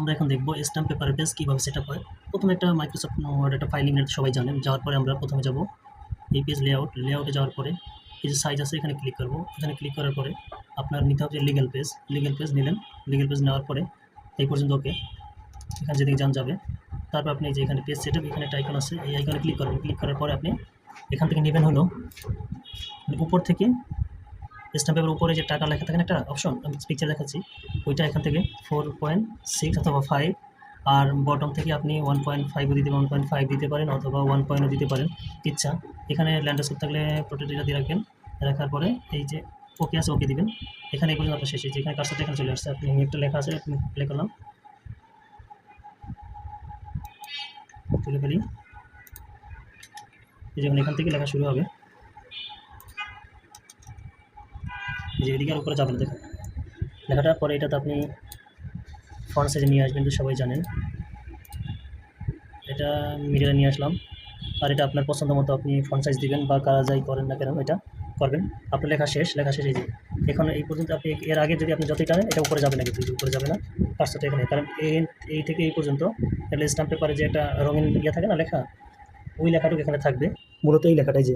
আমরা এখন দেখব স্ট্যাম্প পেপার পেজ কীভাবে সেট হয়। প্রথমে একটা মাইক্রোসফট ওয়ার্ড একটা ফাইলিং নেট সবাই জানেন। যাওয়ার পরে আমরা প্রথমে যাব এই পেজ লেআউট লেআউটে যাওয়ার পরে এই যে সাইজ আছে, এখানে ক্লিক করব। এখানে ক্লিক করার পরে আপনার নিতে হবে লিগ্যাল পেজ লিগ্যাল পেজ নিলেন। লিগ্যাল পেজ নেওয়ার পরে এই পর্যন্ত ওকে এখানে যেদিকে যান যাবে। তারপর আপনি যে এখানে পেজ সেট আপ এখানে একটা আইকন আছে। এই আইকনে ক্লিক করবেন। ক্লিক করার পরে আপনি এখান থেকে নেবেন হলো মানে উপর থেকে স্ট্যাম্প পেপার উপরে যে টাকা লেখা থাকে একটা অপশন আমি পিকচার দেখাচ্ছি। ওইটা এখান থেকে ফোর পয়েন্ট সিক্স অথবা ফাইভ আর বটম থেকে আপনি ওয়ান পয়েন্ট ফাইভও দিতে ওয়ান পয়েন্ট ফাইভ দিতে পারেন অথবা ওয়ান পয়েন্টও দিতে পারেন। ইচ্ছা, এখানে ল্যান্ডস্কোপ থাকলে প্রোটেক্টটা দিয়ে রাখবেন, রাখার পরে এই যে ওকে আছে ওকে দিবেন। এখানে পর্যন্ত আপনার শেষ হয়েছে যেখানে কাজটা এখানে চলে আসছে। আপনি একটা লেখা আছে প্লে করলাম। তুলে ফেলি। যেমন এখান থেকে লেখা শুরু হবে এই যে এদিকে আর উপরে যাবেন দেখুন। লেখাটার পরে এটাতে আপনি ফ্রন্ট সাইজে নিয়ে আসবেন তো সবাই জানেন। এটা মিডিয়ালে নিয়ে আসলাম। আর এটা আপনার পছন্দ মতো আপনি ফ্রন্ট সাইজ দিবেন বা কারা যাই করেন না কেন, এটা করবেন। আপনার লেখা শেষ লেখা শেষ এই যে। এখন এই পর্যন্ত আপনি, এর আগে যদি আপনি যতই টানেন, এটা উপরে যাবে না কিন্তু, উপরে যাবে না। পাঁচশোটা এখানে, কারণ এই এই থেকে এই পর্যন্ত এটা স্ট্যাম্প পেপারে যে একটা রঙিন ইয়ে থাকে না লেখা, ওই লেখাটুকু এখানে থাকবে। মূলত এই লেখাটাই যে,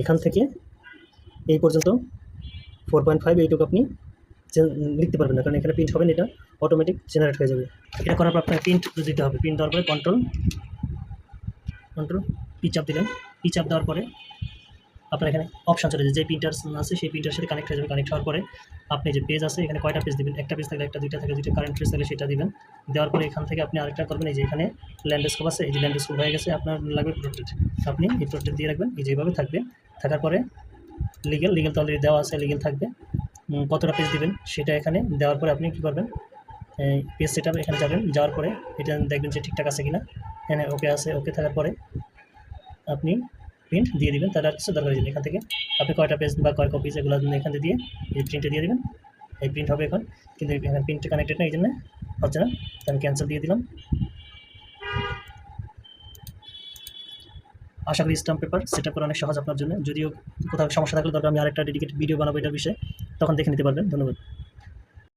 এখান থেকে এই পর্যন্ত ফোর পয়েন্ট ফাইভ এইটুকু আপনি লিখতে পারবেন না, কারণ এখানে প্রিন্ট হবে না, এটা অটোমেটিক জেনারেট হয়ে যাবে। এটা করার পর আপনাকে প্রিন্ট দিতে হবে। প্রিন্ট দেওয়ার পরে কন্ট্রোল কন্ট্রোল পিচ আপ দিলেন। পিচ আপ দেওয়ার পরে আপনার এখানে অপশান চলে যে প্রিন্টার আছে, সেই প্রিন্টার সাথে কানেক্ট হয়ে যাবে। কানেক্ট হওয়ার পরে আপনি যে পেজ আছে, এখানে কয়টা পেজ দিবেন? একটা পেজ থাকলে একটা, দুইটা থাকে দুইটা কারেন্ট পেজ থাকলে সেটা দিবেন। দেওয়ার পরে এখান থেকে আপনি আরেকটা করবেন, এই যে এখানে ল্যান্ডস্কোপ আছে, এই যে ল্যান্ডস্কোপ হয়ে গেছে, আপনার লাগবে প্রোটেক্ট আপনি এই প্রোটেক্ট দিয়ে রাখবেন, এই যেভাবে থাকবে। থাকার পরে লিগেল লিগেল তো অলরেডি দেওয়া আছে লিগেল থাকবে। কতটা পেজ দেবেন সেটা এখানে দেওয়ার পরে আপনি কী করবেন? পেজ সেটা এখানে যাবেন, যাওয়ার পরে এটা দেখবেন যে ঠিকঠাক আছে কিনা। এখানে ওকে আছে ওকে থাকার পরে আপনি প্রিন্ট দিয়ে দিবেন তার আর কিছু দরকার নেই। এখান থেকে আপনি কয়টা পেজ বা কয় কপিজ এগুলো এখান থেকে দিয়ে এই প্রিন্টে দিয়ে দিবেন। এই প্রিন্ট হবে এখন। কিন্তু এখানে প্রিন্টে কানেক্টেড না এই জন্য হচ্ছে না। আমি ক্যান্সেল দিয়ে দিলাম। আশা করি স্টাম্প পেপার সেট করা অনেক সহজ আপনার জন্য। যদিও কোথাও সমস্যা থাকলে দরকার আমি আরেকটা ডেডিকেটেড ভিডিও বানাবো এটার বিষয়ে। তখন দেখে নিতে পারবেন। ধন্যবাদ।